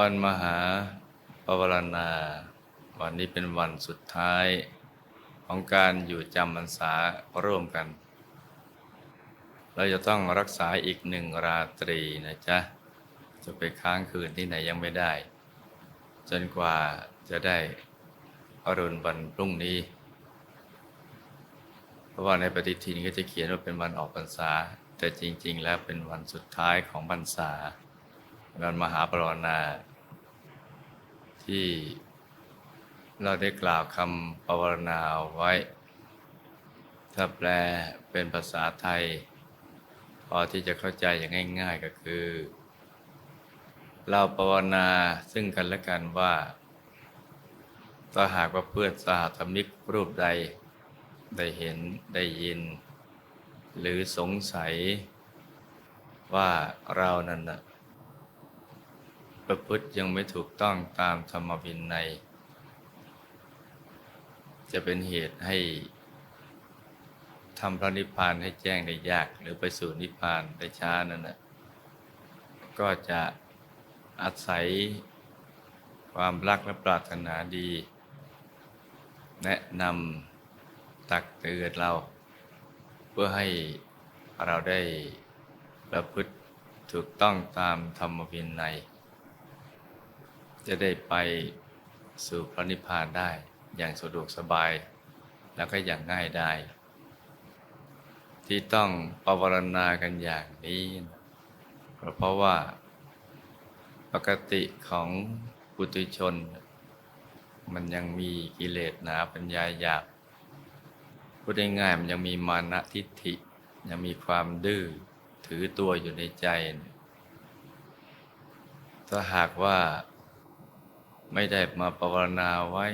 วันมหาปวารณา วันนี้เป็นวันสุดท้ายของการอยู่จำพรรษาร่วมกัน เราจะต้องรักษาอีกหนึ่งราตรีนะจ๊ะ จะไปค้างคืนที่ไหนยังไม่ได้ จนกว่าจะได้อรุณวันพรุ่งนี้ เพราะว่าในปฏิทินก็จะเขียนว่าเป็นวันออกพรรษา แต่จริง ๆ แล้วเป็นวันสุดท้ายของพรรษา วันมหาปรณาที่เราได้กล่าวคำปรณาเอาไว้ ถ้าแปลเป็นภาษาไทย พอที่จะเข้าใจอย่างง่าย ๆก็คือ เราปรณาซึ่งกันและกันว่าถ้าหากว่าเพื่อนสหธรรมิกรูปใดได้เห็นได้ยิน หรือสงสัยว่าเรานั่นนะ ประพฤติยังไม่ถูกต้องตามธรรมวินัย จะเป็นเหตุให้ทำพระนิพพานให้แจ้งได้ยาก หรือไปสู่นิพพานได้ช้านั่นนะก็จะอาศัยความรักและปรารถนาดี แนะนำตักเตือนเรา เพื่อให้เราได้ประพฤติถูกต้องตามธรรมวินัย จะได้ไปสู่พระนิพพานได้อย่างสะดวกสบาย แล้วก็อย่างง่ายได้ ที่ต้องปวารณากันอย่างนี้ เพราะว่าปกติของปุถุชน มันยังมีกิเลสหนาปัญญาหยาบพูดง่ายๆมันยังมีมานะทิฏฐิ ยังมีความดื้อถือตัวอยู่ในใจ ถ้าหากว่า ไม่ได้มาปรารณาไว้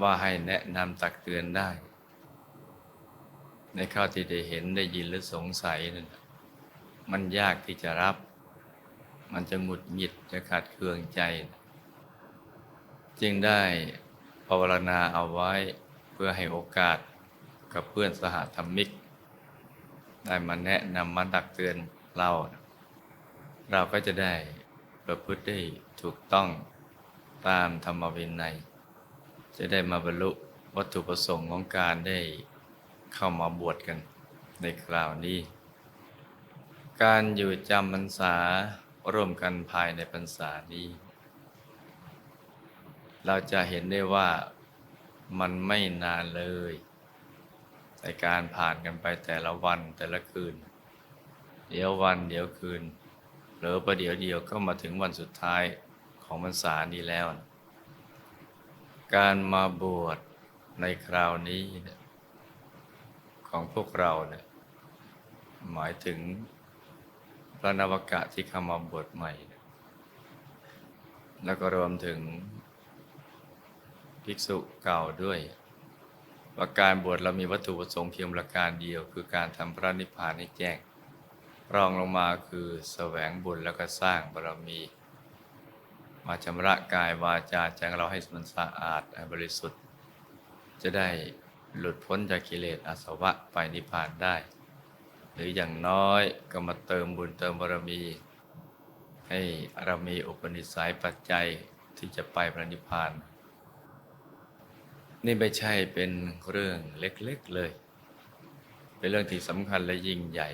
ว่าให้แนะนำตักเตือนได้ ในข้าวที่ได้เห็นได้ยินหรือสงสัยนั่นมันยากที่จะรับ มันจะหงุดหงิดจะขัดเคืองใจ จึงได้ภาวนาเอาไว้เพื่อให้โอกาสกับเพื่อนสหธรรมิก ได้มาแนะนำมาตักเตือนเรา เราก็จะได้ ประพฤติได้ถูกต้องตามธรรมวินัย จะได้มาบรรลุวัตถุประสงค์ของการได้เข้ามาบวชกันในคราวนี้ การอยู่จำพรรษาร่วมกันภายในพรรษานี้ เราจะเห็นได้ว่ามันไม่นานเลยในการผ่านกันไปแต่ละวันแต่ละคืน เดี๋ยววันเดี๋ยวคืน หรือประเดี๋ยวเดียวก็มาถึงวันสุดท้ายของพรรษานี้แล้ว การมาบวชในคราวนี้ของพวกเราเนี่ยหมายถึงพระนวกะที่เข้ามาบวชใหม่ แล้วก็รวมถึงภิกษุเก่าด้วย ว่าการบวชเรามีวัตถุประสงค์เพียงประการเดียว คือการทำพระนิพพานให้แจ้ง รองลงมาคือแสวงบุญแล้วก็สร้างบารมี มาชำระกายวาจาใจงเราให้มันสะอาดบริสุทธิ์ จะได้หลุดพ้นจากกิเลสอาสวะไปนิพพานได้ หรืออย่างน้อยก็มาเติมบุญเติมบารมี ให้เรามีอุปนิสัยปัจจัยที่จะไปพระนิพพาน นี่ไม่ใช่เป็นเรื่องเล็กๆเลย เป็นเรื่องที่สำคัญและยิ่งใหญ่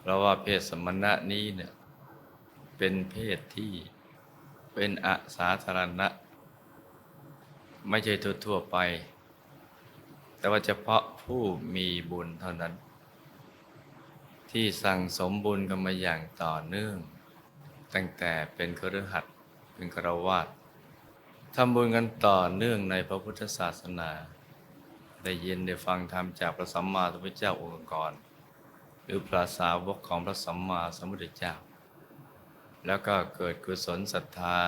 เพราะว่าเพศสมณะนี้เนี่ยเป็นเพศที่เป็นอสาธารณะ ไม่ใช่ทั่วๆไป แต่ว่าเฉพาะผู้มีบุญเท่านั้น ที่สั่งสมบุญกันมาอย่างต่อเนื่อง ตั้งแต่เป็นคฤหัสเป็นครวาสทำบุญกันต่อเนื่องในพระพุทธศาสนา ได้ยินได้ฟังธรรมจากพระสัมมาสัมพุทธเจ้าองค์ก่อน รือพระสาวกของพระสัมมาสัมพุทธเจ้า แล้วก็เกิดกุศลศรัทธา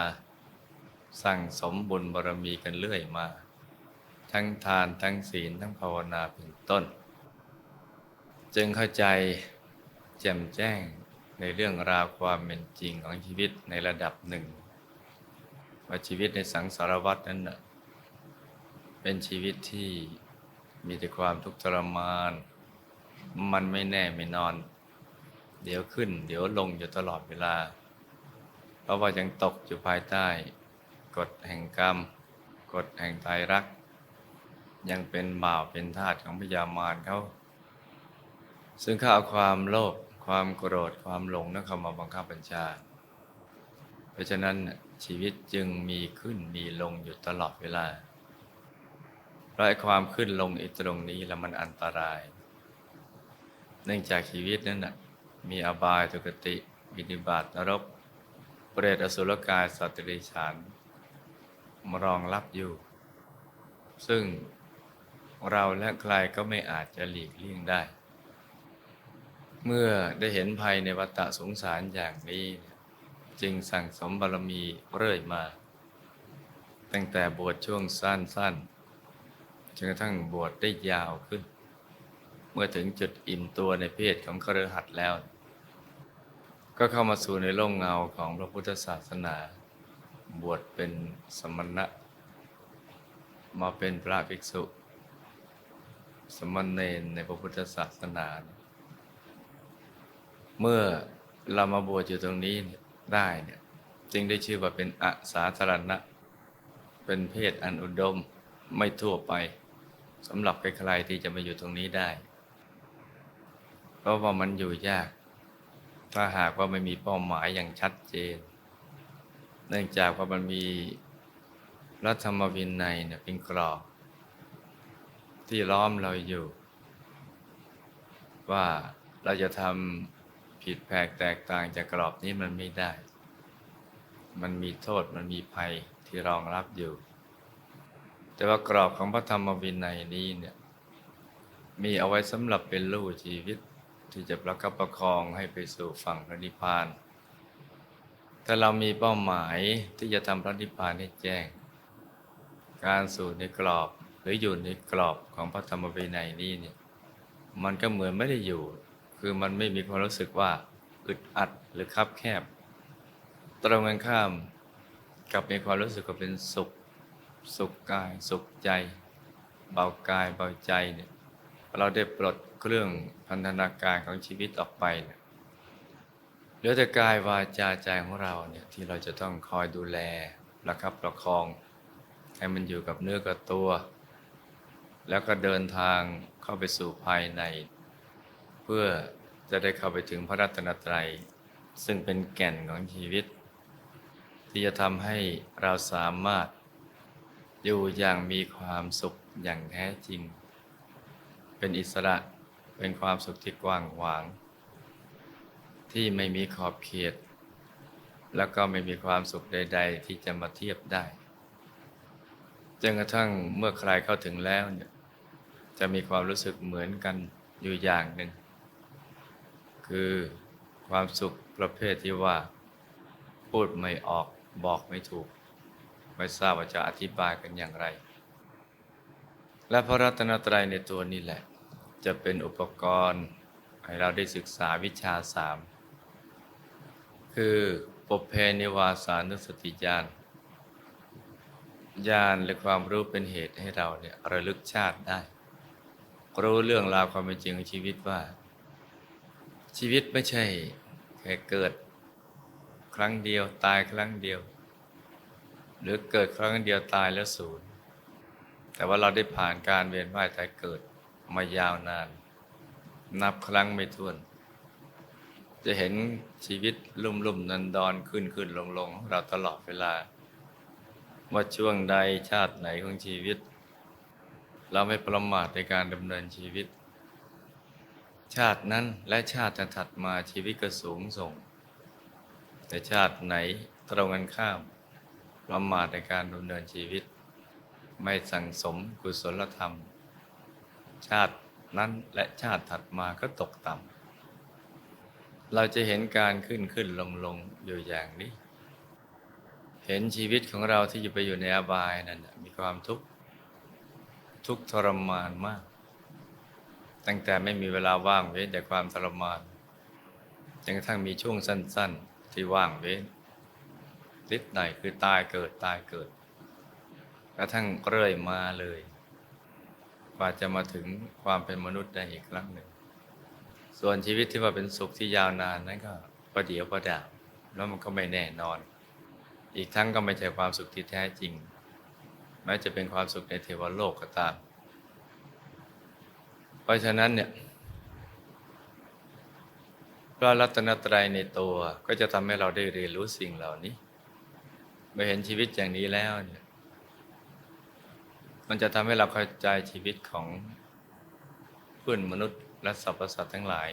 สั่งสมบุญบารมีกันเรื่อยมา ทั้งทานทั้งศีลทั้งภาวนาเป็นต้น จึงเข้าใจแจ่มแจ้งในเรื่องราวความเป็นจริงของชีวิตในระดับหนึ่ง ว่าชีวิตในสังสารวัฏนั้นเป็นชีวิตที่มีแต่ความทุกข์ทรมาน มันไม่แน่ไม่นอน เดี๋ยวขึ้น เดี๋ยวลงอยู่ตลอดเวลา เพราะว่ายังตกอยู่ภายใต้ กฎแห่งกรรม กฎแห่งไตรรัก ยังเป็นบ่าวเป็นทาสของพยามารเขา ซึ่งเขาเอาความโลภความโกรธความหลงนั่นเข้ามาบังคับบัญชา เพราะฉะนั้นชีวิตจึงมีขึ้นมีลงอยู่ตลอดเวลาเพราะความขึ้นลงอีตรงนี้แล้วมันอันตราย เนื่องจากชีวิตนั้นนะมีอบายทุกติวินิบาตนรก เปรตอสุรกายสัตว์รัจฉานมารองรับอยู่ ซึ่งเราและใครก็ไม่อาจจะหลีกเลี่ยงได้ เมื่อได้เห็นภัยในวัฏสงสารอย่างนี้ จึงสั่งสมบารมีเรื่อยมา ตั้งแต่บวชช่วงสั้นๆจนกระทั่งบวชได้ยาวขึ้น เมื่อถึงจุดอิ่มตัวในเพศของคฤหัสแล้ว ก็เข้ามาสู่ในร่มเงาของพระพุทธศาสนา บวชเป็นสมณะ มาเป็นพระภิกษุ สมณเณรในพระพุทธศาสนา เมื่อเรามาบวชอยู่ตรงนี้ได้เนี่ยจึงได้ชื่อว่าเป็นอสาธารณะ เป็นเพศอันอุดมไม่ทั่วไปสำหรับใครๆที่จะมาอยู่ตรงนี้ได้ เพราะว่ามันอยู่ยาก ถ้าหากว่าไม่มีเป้าหมายอย่างชัดเจน เนื่องจากว่ามันมีรัฐธรรมวินัยเนี่ยเป็นกรอบ ที่ล้อมเราอยู่ ว่าเราจะทำผิดแผกแตกต่างจากกรอบนี้มันไม่ได้ มันมีโทษมันมีภัยที่รองรับอยู่ แต่ว่ากรอบของพระธรรมวินัยนี้เนี่ยมีเอาไว้สำหรับเป็นลู่ชีวิต ที่จะประคับประคองให้ไปสู่ฝั่งพระนิพพาน ถ้าเรามีเป้าหมายที่จะทำพระนิพพานให้แจ้ง การสู่ในกรอบหรืออยู่ในกรอบของพระธรรมวินัยนี้เนี่ยมันก็เหมือนไม่ได้อยู่ คือมันไม่มีความรู้สึกว่าอึดอัดหรือคับแคบ ตรงกันข้ามกับมีความรู้สึกว่าเป็นสุข สุขกาย สุขใจ เบากายเบาใจเนี่ยเราได้ปลด เครื่องพันธนาการของชีวิตออกไปเนี่ยเหลือแต่กายวาจาใจของเราเนี่ยที่เราจะต้องคอยดูแลประคับประคอง ให้มันอยู่กับเนื้อกับตัว แล้วก็เดินทางเข้าไปสู่ภายใน เพื่อจะได้เข้าไปถึงพระรัตนตรัย ซึ่งเป็นแก่นของชีวิต ที่จะทำให้เราสามารถอยู่อย่างมีความสุขอย่างแท้จริง เป็นอิสระ เป็นความสุขที่กว้างขวาง ที่ไม่มีขอบเขต แล้วก็ไม่มีความสุขใด ๆ ที่จะมาเทียบได้จนกระทั่งเมื่อใครเข้าถึงแล้วเนี่ยจะมีความรู้สึกเหมือนกันอยู่อย่างหนึ่ง คือความสุขประเภทที่ว่า พูดไม่ออกบอกไม่ถูก ไม่ทราบว่าจะอธิบายกันอย่างไร และพระรัตนตรัยในตัวนี้แหละ จะเป็นอุปกรณ์ให้เราได้ศึกษาวิชาสาม คือปเพนิวาสานุสติญาณญาณหรือความรู้เป็นเหตุให้เราเนี่ยระลึกชาติได้ รู้เรื่องราวความเป็นจริงของชีวิตว่า ชีวิตไม่ใช่แค่เกิดครั้งเดียวตายครั้งเดียว หรือเกิดครั้งเดียวตายแล้วสูญแต่ว่าเราได้ผ่านการเวียนว่ายตายเกิด มายาวนาน นับครั้งไม่ถ้วน จะเห็นชีวิตลุ่มลุ่มนันดอนขึ้นขึ้นลงลงเราตลอดเวลา ว่าช่วงใดชาติไหนของชีวิต เราไม่ประมาทในการดำเนินชีวิต ชาตินั้นและชาติถัดมาชีวิตก็สูงส่ง แต่ชาติไหนตรงกันข้าม ประมาทในการดำเนินชีวิต ไม่สั่งสมกุศลธรรม ชาตินั้นและชาติถัดมาก็ตกต่ำ เราจะเห็นการขึ้นขึ้นลงลงอยู่อย่างนี้ เห็นชีวิตของเราที่อยู่ไปอยู่ในอบายนั่นมีความทุกข์ทุกทรมานมาก ตั้งแต่ไม่มีเวลาว่างเว้นแต่ความทรมานจนกระทั่งมีช่วงสั้น ๆ ที่ว่างเว้นนิดหน่อยคือตายเกิดตายเกิด กระทั่งเรื่อยมาเลย ว่าจะมาถึงความเป็นมนุษย์ได้อีกครั้งหนึ่ง ส่วนชีวิตที่ว่าเป็นสุขที่ยาวนานนั้นก็ประเดี๋ยวประดาวแล้วมันก็ไม่แน่นอน อีกทั้งก็ไม่ใช่ความสุขที่แท้จริง แม้จะเป็นความสุขในเทวโลกก็ตาม เพราะฉะนั้นเนี่ยพระรัตนตรัยในตัวก็จะทำให้เราได้เรียนรู้สิ่งเหล่านี้ เมื่อเห็นชีวิตอย่างนี้แล้วเนี่ย มันจะทำให้เราเข้าใจชีวิตของเพื่อนมนุษย์และสรรพสัตว์ทั้งหลาย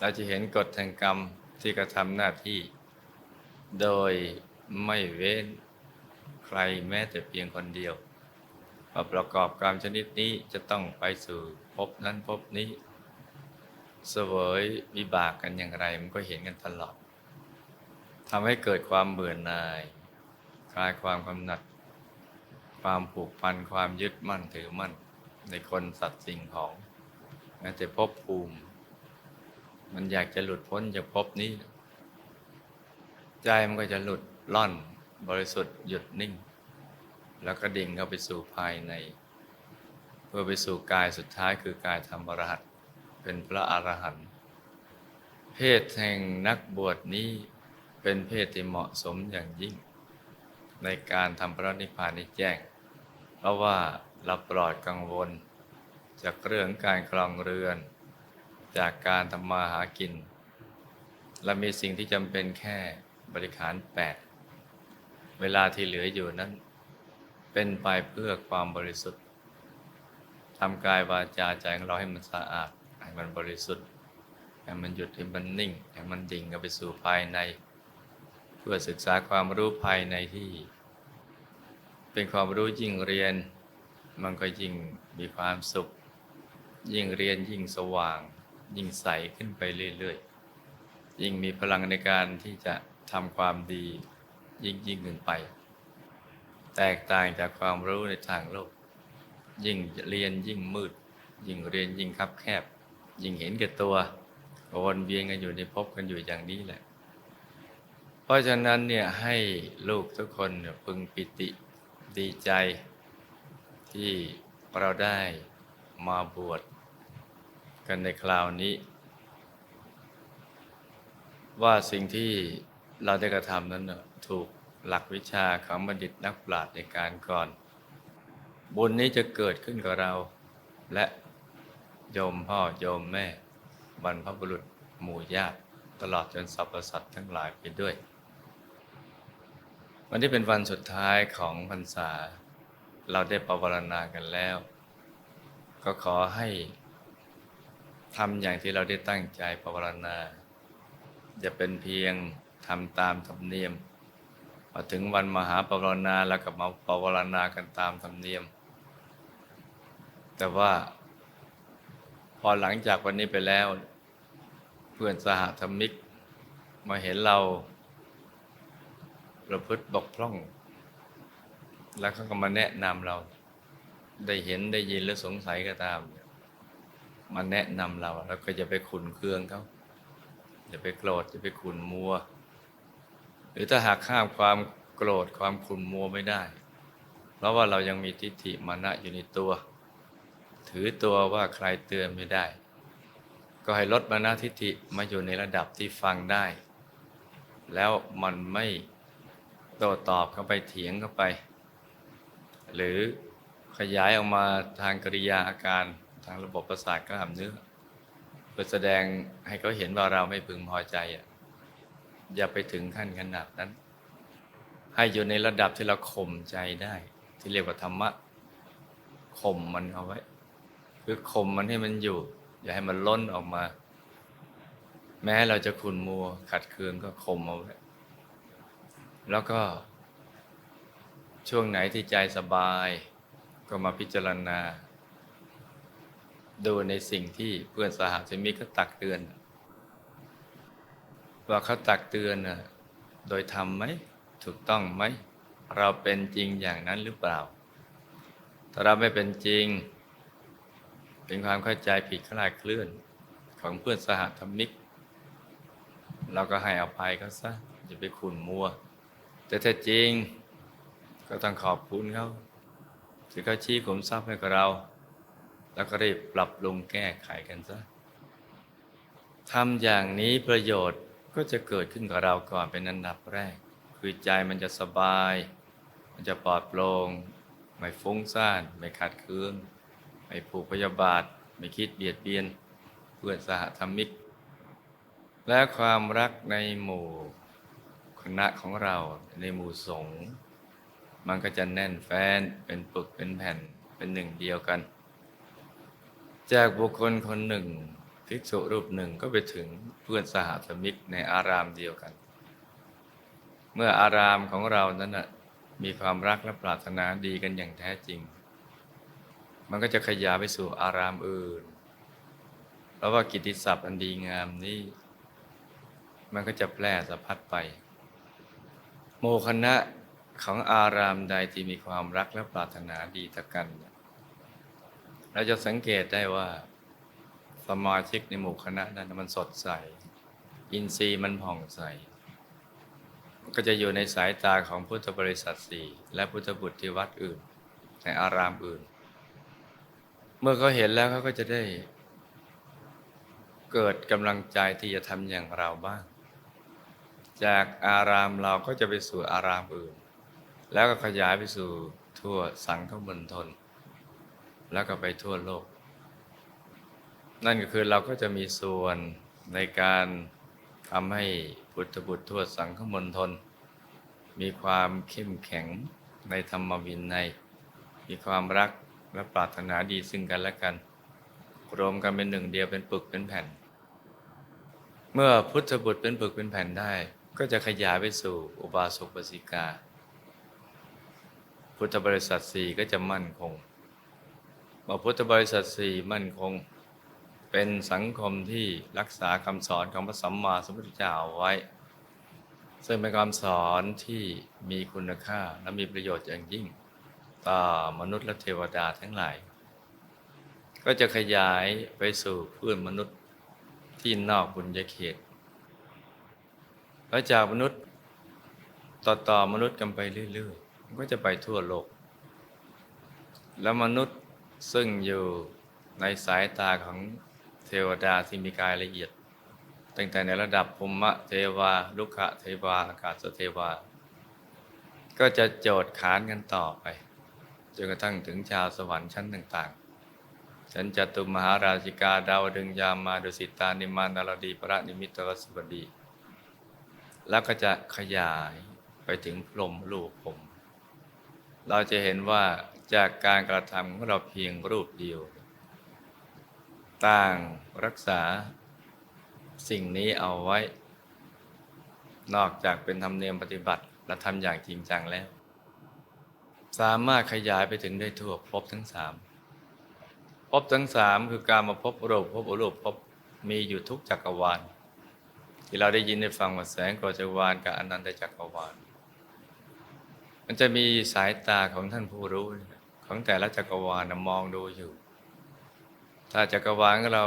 เราจะเห็นกฎแห่งกรรมที่กระทำหน้าที่ โดยไม่เว้นใครแม้แต่เพียงคนเดียวว่าประกอบกรรมชนิดนี้จะต้องไปสู่ภพนั้นภพนี้ เสวยวิบากกันอย่างไร มันก็เห็นกันตลอดทำให้เกิดความเบื่อหน่าย คลายความกำหนัด ความผูกพันความยึดมั่นถือมั่น ในคนสัตว์สิ่งของแม้แต่ภพภูมิ มันอยากจะหลุดพ้นจากภพนี้ ใจมันก็จะหลุดล่อนบริสุทธิ์หยุดนิ่ง แล้วก็ดิ่งเข้าไปสู่ภายใน เพื่อไปสู่กายสุดท้ายคือกายธรรมรหัตเป็นพระอรหันต์เพศแห่งนักบวชนี้เป็นเพศที่เหมาะสมอย่างยิ่ง ในการทำพระนิพพานนี้แจ้ง เพราะว่าเราปลอดกังวล จากเรื่องการครองเรือน จากการทำมาหากินและมีสิ่งที่จำเป็นแค่บริขารแปดเวลาที่เหลืออยู่นั้น เป็นไปเพื่อความบริสุทธิ์ทำกายวาจาใจของเราให้มันสะอาด ให้มันบริสุทธิ์ ให้มันหยุดให้มันนิ่ง ให้มันดิ่งเข้าไปสู่ภายใน เพื่อศึกษาความรู้ภายในที่ เป็นความรู้ยิ่งเรียน มันก็ยิ่งมีความสุข ยิ่งเรียนยิ่งสว่าง ยิ่งใสขึ้นไปเรื่อยๆ ยิ่งมีพลังในการที่จะทำความดียิ่งยิ่งขึ้นไป แตกต่างจากความรู้ในทางโลก ยิ่งเรียนยิ่งมืด ยิ่งเรียนยิ่งคับแคบ ยิ่งเห็นแก่ตัววนเวียนกันอยู่ในภพกันอยู่อย่างนี้แหละ เพราะฉะนั้นเนี่ยให้ลูกทุกคนเนี่ยพึงปิติ ดีใจที่เราได้มาบวชกันในคราวนี้ ว่าสิ่งที่เราได้กระทำนั้นถูกหลักวิชาของบัณฑิตนักปราชญ์ในการก่อน บุญนี้จะเกิดขึ้นกับเรา และโยมพ่อโยมแม่ บรรพบุรุษหมู่ญาติตลอดจนสรรพสัตว์ทั้งหลายไปด้วย วันที่เป็นวันสุดท้ายของพรรษา เราได้ประวรณากันแล้ว ก็ขอให้ทำอย่างที่เราได้ตั้งใจประวรณาอย่าเป็นเพียงทำตามธรรมเนียมมาถึงวันมหาปวารณาแล้วก็มาปวารณากันตามธรรมเนียม แต่ว่าพอหลังจากวันนี้ไปแล้ว เพื่อนสหธรรมิก มาเห็นเรา ประพฤติบกพร่อง แล้วเขาก็มาแนะนำเรา ได้เห็นได้ยินหรือสงสัยก็ตาม มาแนะนำเราแล้วก็จะไปขุนเคืองเขาอย่าไปโกรธอย่าไปขุนมัว หรือถ้าหากข้ามความโกรธความขุนมัวไม่ได้ เพราะว่าเรายังมีทิฏฐิมานะอยู่ในตัว ถือตัวว่าใครเตือนไม่ได้ ก็ให้ลดมานะทิฏฐิมาอยู่ในระดับที่ฟังได้ แล้วมันไม่ โต้ตอบเข้าไปเถียงเข้าไป หรือขยายออกมาทางกริยาอาการทางระบบประสาทกล้ามเนื้อเพื่อแสดงให้เขาเห็นว่าเราไม่พึงพอใจอะอย่าไปถึงขั้นขนาดนั้น ให้อยู่ในระดับที่เราข่มใจได้ ที่เรียกว่าธรรมะข่มมันเอาไว้ คือข่มมันให้มันอยู่ อย่าให้มันล้นออกมา แม้เราจะขุนมัวขัดเคืองก็ข่มเอาไว้ แล้วก็ ช่วงไหนที่ใจสบาย ก็มาพิจารณา ดูในสิ่งที่เพื่อนสหสมิกเขาตักเตือน ว่าเขาตักเตือนโดยทำไหมถูกต้องไหม เราเป็นจริงอย่างนั้นหรือเปล่า ถ้าเราไม่เป็นจริง เป็นความเข้าใจผิดคลาดเคลื่อนของเพื่อนสหธรรมิก เราก็ให้อภัยเขาซะอย่าไปขุนมัว แต่ถ้าจริงก็ต้องขอบคุณเขาที่เขาชี้ขุมทรัพย์ให้กับเรา แล้วก็รีบปรับปรุงแก้ไขกันซะทำอย่างนี้ประโยชน์ก็จะเกิดขึ้นกับเราก่อนเป็นอันดับแรก คือใจมันจะสบาย มันจะปลอดโปร่งไม่ฟุ้งซ่าน ไม่ขัดเคืองไม่ผูกพยาบาท ไม่คิดเบียดเบียน เพื่อนสหธรรมิก และความรักในหมู่ คณะของเราในหมู่สงฆ์มันก็จะแน่นแฟ้นเป็นปึกเป็นแผ่นเป็นหนึ่งเดียวกัน จากบุคคลคนหนึ่งภิกษุรูปหนึ่งก็ไปถึงเพื่อนสหธรรมิกในอารามเดียวกัน เมื่ออารามของเรานั้นนะมีความรักและปรารถนาดีกันอย่างแท้จริง มันก็จะขยายไปสู่อารามอื่นเพราะว่ากิตติศัพท์อันดีงามนี้ มันก็จะแพร่สะพัดไป โมคณะของอารามใดที่มีความรักและปรารถนาดีต่อกัน เราจะสังเกตได้ว่า สมาชิกในหมู่คณะนั้นมันสดใส อินทรีย์มันผ่องใส ก็จะอยู่ในสายตาของพุทธบริษัทสี่และพุทธบุตรที่วัดอื่น ในอารามอื่น เมื่อเขาเห็นแล้วเขาก็จะได้ เกิดกำลังใจที่จะทำอย่างเราบ้าง จากอารามเราก็จะไปสู่อารามอื่น แล้วก็ขยายไปสู่ทั่วสังคมณฑลแล้วก็ไปทั่วโลก นั่นก็คือเราก็จะมีส่วนในการทำให้พุทธบุตรทั่วสังคมณฑลมีความเข้มแข็งในธรรมวินัยมีความรักและปรารถนาดีซึ่งกันและกัน รวมกันเป็นหนึ่งเดียวเป็นปึกเป็นแผ่น เมื่อพุทธบุตรเป็นปึกเป็นแผ่นได้ ก็จะขยายไปสู่อุบาสกบาสิกา พุทธบริษัทสี่ก็จะมั่นคงเมื่อพุทธบริษัทสี่มั่นคง เป็นสังคมที่รักษาคำสอนของพระสัมมาสัมพุทธเจ้าไว้ ซึ่งเป็นคำสอนที่มีคุณค่าและมีประโยชน์อย่างยิ่ง ต่อมนุษย์และเทวดาทั้งหลาย ก็จะขยายไปสู่เพื่อนมนุษย์ที่นอกบุญญาเขต แล้วจากมนุษย์ต่อต่อมนุษย์กันไปเรื่อยๆก็จะไปทั่วโลก แล้วมนุษย์ซึ่งอยู่ในสายตาของเทวดาที่มีกายละเอียด ตั้งแต่ในระดับภูมิเทวา ลุกขเทวาอากาศเทวา ก็จะโจทย์ขานกันต่อไปจนกระทั่งถึงชาวสวรรค์ชั้นต่างๆ ฉันจตุมหาราชิกาดาวดึงยามาดุสิตานิมานารดี พระนิมิตรสบดี แล้วก็จะขยายไปถึงพรมลูกผม เราจะเห็นว่าจากการกระทำของเราเพียงรูปเดียว ต่างรักษาสิ่งนี้เอาไว้ นอกจากเป็นธรรมเนียมปฏิบัติและทำอย่างจริงจังแล้ว สามารถขยายไปถึงได้ทั่วภพทั้งสามภพทั้งสามคือการมาพบรูปพบอรูปพบมีอยู่ทุกจักรวาล ที่เราได้ยินได้ฟังว่าแสงกจักรวาลกับอนันตจักรวาล มันจะมีสายตาของท่านผู้รู้ ของแต่ละจักรวาลมองดูอยู่ ถ้าจักรวาลของเรา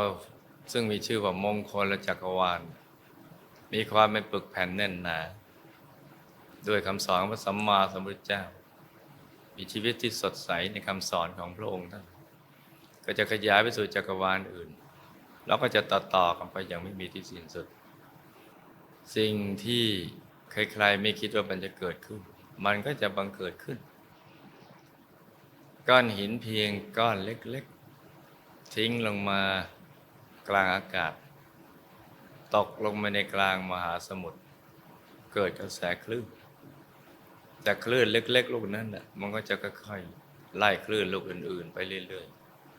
ซึ่งมีชื่อว่ามงคลและจักรวาล มีความเป็นปึกแผ่นแน่นหนาด้วยคำสอนพระสัมมาสัมพุทธเจ้า มีชีวิตที่สดใสในคำสอนของพระองค์ท่านก็จะขยายไปสู่จักรวาลอื่น แล้วก็จะต่อต่อกันไปอย่างไม่มีที่สิ้นสุด สิ่งที่ใครๆไม่คิดว่ามันจะเกิดขึ้น มันก็จะบังเกิดขึ้น ก้อนหินเพียงก้อนเล็กๆ ทิ้งลงมากลางอากาศ ตกลงมาในกลางมหาสมุทรเกิดกระแสคลื่นจากคลื่นเล็ก ๆ ลูกนั้นน่ะมันก็จะค่อยๆไล่คลื่นลูกอื่น ๆ ไปเรื่อย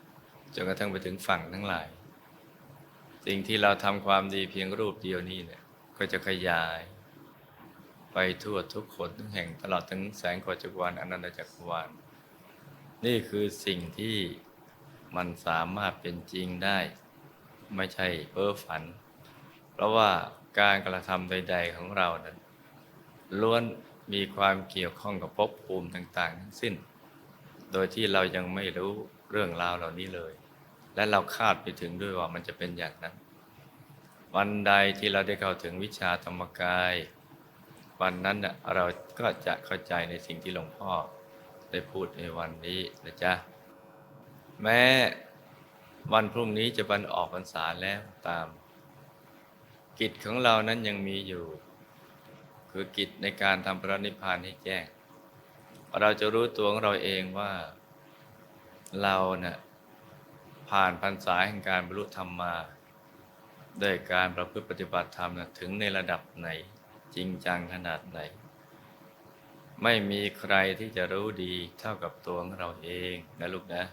ๆจนกระทั่งไปถึงฝั่งทั้งหลาย สิ่งที่เราทำความดีเพียงรูปเดียวนี้เนี่ย ก็จะขยาย ไปทั่วทุกคนทุกแห่งตลอดถึงแสงโคจักรวาลอนันตจักรวาลนี่คือสิ่งที่มันสามารถเป็นจริงได้ ไม่ใช่เพ้อฝัน เพราะว่าการกระทำใด ๆของเรานั้นล้วนมีความเกี่ยวข้องกับภพภูมิต่าง ๆ ทั้งสิ้น โดยที่เรายังไม่รู้เรื่องราวเหล่านี้เลย และเราคาดไปถึงด้วยว่ามันจะเป็นอย่างนั้น วันใดที่เราได้เข้าถึงวิชาธรรมกาย วันนั้นน่ะเราก็จะเข้าใจในสิ่งที่หลวงพ่อได้พูดในวันนี้นะจ๊ะ แม้วันพรุ่งนี้จะบันออกพรรษาแล้วตาม กิจของเรานั้นยังมีอยู่ คือกิจในการทำพระนิพพานให้แจ้ง เราจะรู้ตัวของเราเองว่าเราเนะ่ยผ่านพรรษาแห่งการบรรลุธรรมมา ด้วยการประพฤติปฏิบัติธรรมนะถึงในระดับไหนจริงจังขนาดไหน ไม่มีใครที่จะรู้ดีเท่ากับตัวของเราเองนะลูกนะ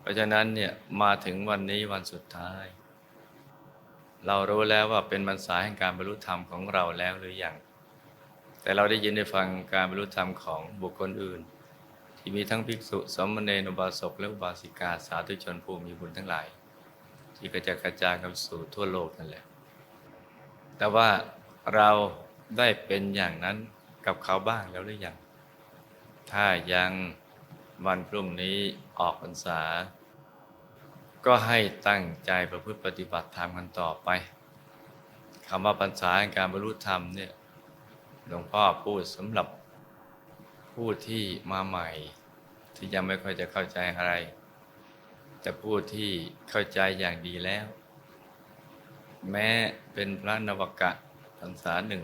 เพราะฉะนั้นเนี่ยมาถึงวันนี้วันสุดท้าย เรารู้แล้วว่าเป็นพรรษาแห่งการบรรลุธรรมของเราแล้วหรือยังแต่เราได้ยินได้ฟังการบรรลุธรรมของบุคคลอื่น ที่มีทั้งภิกษุสมณเณรอุบาสกและอุบาสิกาสาธุชนผู้มีบุญทั้งหลาย ที่กระจายกระจายกันสู่ทั่วโลกนั่นแหละ แต่ว่าเราได้เป็นอย่างนั้นกับเขาบ้างแล้วหรือยัง ถ้ายังวันพรุ่งนี้ออกพรรษา ก็ให้ตั้งใจประพฤติปฏิบัติธรรมกันต่อไปคำว่าพรรษาการบรรลุธรรมเนี่ยหลวงพ่อพูดสำหรับผู้ที่มาใหม่ ที่ยังไม่ค่อยจะเข้าใจอะไร แต่ผู้ที่เข้าใจอย่างดีแล้ว แม้เป็นพระนวกะพรรษาหนึ่ง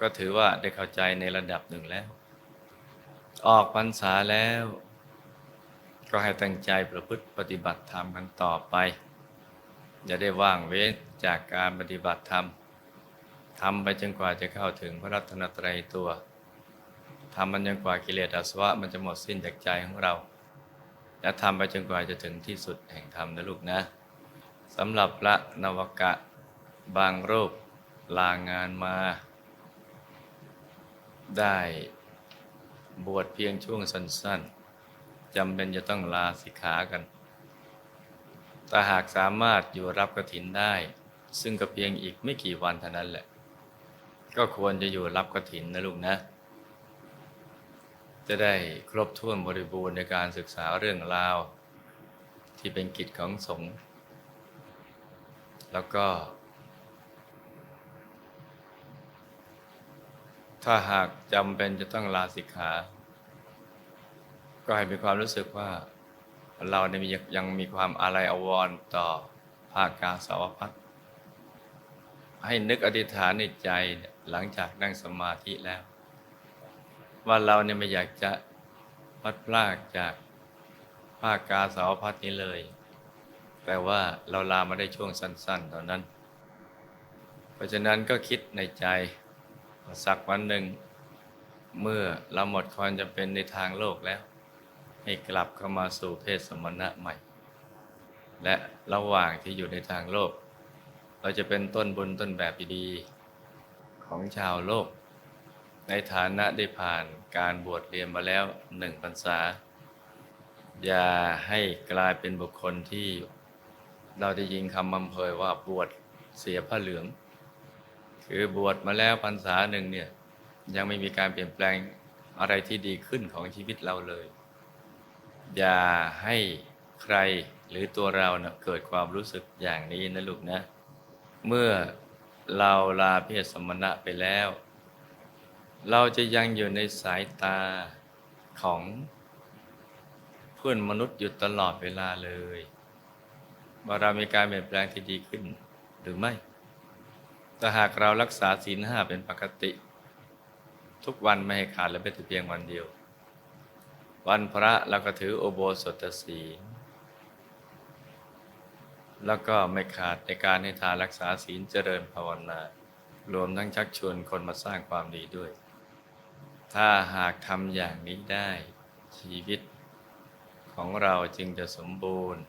ก็ถือว่าได้เข้าใจในระดับหนึ่งแล้ว ออกพรรษาแล้ว ก็ให้ตั้งใจประพฤติปฏิบัติธรรมกันต่อไป อย่าได้ว่างเว้นจากการปฏิบัติธรรมทำไปจนกว่าจะเข้าถึงพระรัตนตรัยตัวทำมันจนกว่ากิเลสอาสวะมันจะหมดสิ้นจากใจของเรา และทำไปจนกว่าจะถึงที่สุดแห่งธรรมนะลูกนะสำหรับพระนวกะบางรูปลางานมา ได้บวชเพียงช่วงสั้นๆจำเป็นจะต้องลาสิกขากันแต่หากสามารถอยู่รับกระถินได้ ซึ่งก็เพียงอีกไม่กี่วันเท่านั้นแหละ ก็ควรจะอยู่รับกระถินนะลูกนะ จะได้ครบถ้วนบริบูรณ์ในการศึกษาเรื่องราว ที่เป็นกิจของสงฆ์แล้วก็ ถ้าหากจำเป็นจะต้องลาสิกขา ก็ให้มีความรู้สึกว่าเราเนี่ยมียังมีความอาลัยอาวรณ์ต่อภาคกาสาวพัฒให้นึกอธิษฐานในใจหลังจากนั่งสมาธิแล้ว ว่าเราเนี่ยไม่อยากจะพัดพลากจากภาคกาสาวพัฒนี้เลยแต่ว่าเราลามาได้ช่วงสั้นๆตอนนั้น เพราะฉะนั้นก็คิดในใจสักวันหนึ่ง เมื่อเราหมดความจำเป็นในทางโลกแล้ว ให้กลับเข้ามาสู่เพศสมณะใหม่ และระหว่างที่อยู่ในทางโลก เราจะเป็นต้นบุญต้นแบบดีๆของชาวโลก ในฐานะได้ผ่านการบวชเรียนมาแล้วหนึ่งพรรษา อย่าให้กลายเป็นบุคคลที่เราได้ยินคำบำเพยว่าบวชเสียผ้าเหลือง คือบวชมาแล้วพรรษาหนึ่งเนี่ยยังไม่มีการเปลี่ยนแปลงอะไรที่ดีขึ้นของชีวิตเราเลย อย่าให้ใครหรือตัวเราเนะเกิดความรู้สึกอย่างนี้นะลูกนะ เมื่อเราลาเพศสมณะไปแล้ว เราจะยังอยู่ในสายตาของเพื่อนมนุษย์อยู่ตลอดเวลาเลยว่าเรามีการเปลี่ยนแปลงที่ดีขึ้นหรือไม่แต่หากเรารักษาศีลห้าเป็นปกติ ทุกวันไม่ให้ขาดและเป็นแต่เพียงวันเดียว วันพระเราก็ถือโอโบสถศีลแล้วก็ไม่ขาดในการให้ทานรักษาศีลเจริญภาวนารวมทั้งชักชวนคนมาสร้างความดีด้วย ถ้าหากทำอย่างนี้ได้ ชีวิตของเราจึงจะสมบูรณ์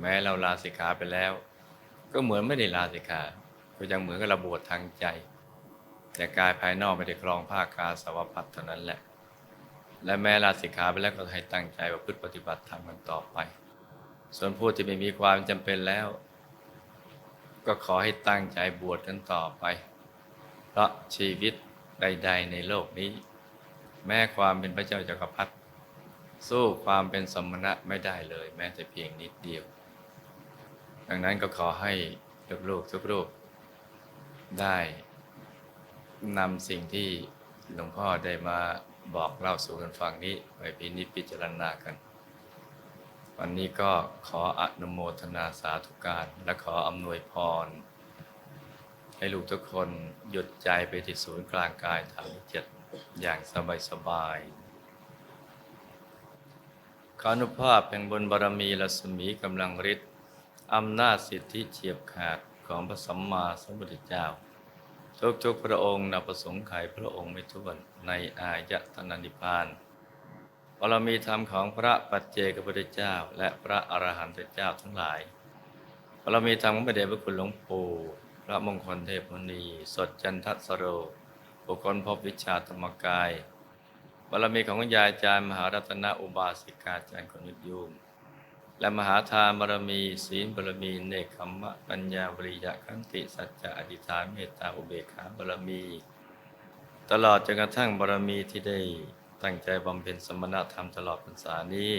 แม้เราลาสิกขาไปแล้ว ก็เหมือนไม่ได้ลาสิกขาก็ยังเหมือนกับเราบวชทางใจ แต่กายภายนอกไม่ได้ครองผ้ากาสาวพัดเท่านั้นแหละ และแม้ลาสิกขาไปแล้วก็ให้ตั้งใจประพฤติปฏิบัติธรรมกันต่อไป ส่วนผู้ที่ไม่มีความจำเป็นแล้ว ก็ขอให้ตั้งใจบวชกันต่อไป เพราะชีวิตใด ๆ ในโลกนี้ แม้ความเป็นพระเจ้าจักรพรรดิสู้ความเป็นสมณะไม่ได้เลย แม้แต่เพียงนิดเดียว ดังนั้นก็ขอให้ลูกๆทุกรูปได้นำสิ่งที่หลวงพ่อได้มาบอกเล่าสู่กันฟังนี้ไปพินิจพิจารณากัน วันนี้ก็ขออนุโมทนาสาธุการ และขออำนวยพร ให้ลูกทุกคนหยุดใจไปที่ศูนย์กลางกายฐานที่เจ็ด อย่างสบายสบายๆขออนุภาพแห่งบุญบารมีรัศมีกำลังฤทธิ์อำนาจสิทธิเฉียบขาดของพระสัมมาสัมพุทธเจ้า ทุกๆพระองค์นับประสงค์ไขพระองค์ไม่ท้วนในอายตนะนิพพานบารมีธรรมของพระปัจเจกพุทธเจ้า และพระอรหันตเจ้าทั้งหลายบารมีธรรมของพระเดชพระคุณหลวงปู่พระมงคลเทพมุนี สดจันทสโร บุคคลพบวิชาธรรมกายบารมีของคุณยายอาจารย์มหารัตนอุบาสิกาอาจารย์คนยุยุงและมหาทานบารมี ศีลบารมี เนคขมะ ปัญญาบริยะขันติ สัจจะอธิษฐานเมตตาอุเบกขาบารมี ตลอดจนกระทั่งบารมีที่ได้ตั้งใจบำเพ็ญสมณธรรมตลอดพรรษานี้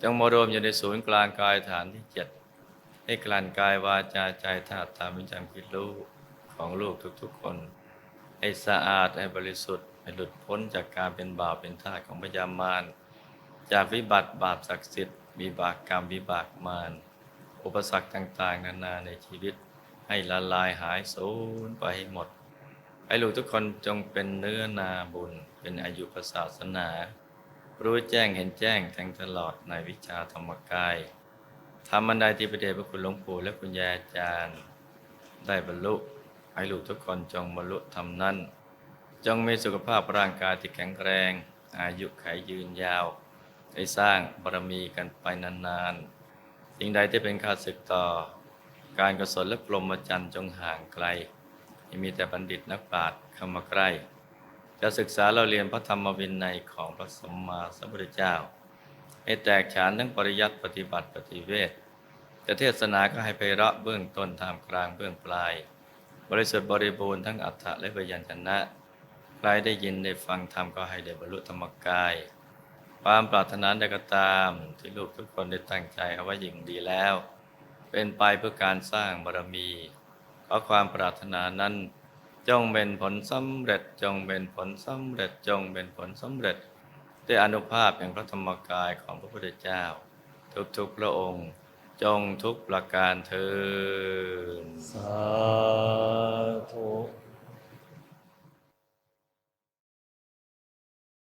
จงมารวมอยู่ในศูนย์กลางกายฐานที่เจ็ดให้กลั่นกายวาจาใจธาตุตามวิจารคิดรู้ของลูกทุกๆคน ให้สะอาดให้บริสุทธิ์ให้หลุดพ้นจากการเป็นบาปเป็นทาสของพยามารจากวิบัติบาปศักดิ์สิทธิ์วิบากกรรมวิบากมารอุปสรรคต่าง ๆ นานาในชีวิต ให้ละลายหายสูญไปให้หมด ให้ลูกทุกคนจงเป็นเนื้อนาบุญ เป็นอายุศาสนา รู้แจ้งเห็นแจ้งแทงตลอดในวิชาธรรมกายทำบันไดที่ประเดชพระคุณหลวงปู่และคุณยายอาจารย์ ได้บรรลุ ให้ลูกทุกคนจงบรรลุธรรมนั้น จงมีสุขภาพร่างกายที่แข็งแรง อายุขายยืนยาว ได้สร้างบารมีกันไปนานๆ สิ่งใดที่เป็นข้าศึกต่อ การกุศลและพรมจรรย์จงห่างไกลมีแต่บัณฑิตนักปราชญ์เข้ามาใกล้ จะศึกษาเราเรียนพระธรรมวินัยของพระสัมมาสัมพุทธเจ้า ให้แตกฉานทั้งปริยัติปฏิบัติปฏิเวทจะเทศนาก็ให้ไปเราะเบื้องต้นท่ามกลางเบื้องปลาย บริสุทธิ์บริบูรณ์ทั้งอัฏฐะและพยัญชนะใครได้ยินได้ฟังธรรมก็ให้ได้บรรลุธรรมกาย ความปรารถนาใดก็ตามที่ลูกทุกคนได้ตั้งใจเอาไว้อย่างดีแล้ว เป็นไปเพื่อการสร้างบารมี ขอความปรารถนานั้น จงเป็นผลสำเร็จจงเป็นผลสำเร็จจงเป็นผลสำเร็จด้วยอนุภาพแห่งพระธรรมกายของพระพุทธเจ้า ทุกๆพระองค์ จงทุกประการเทินสาธุ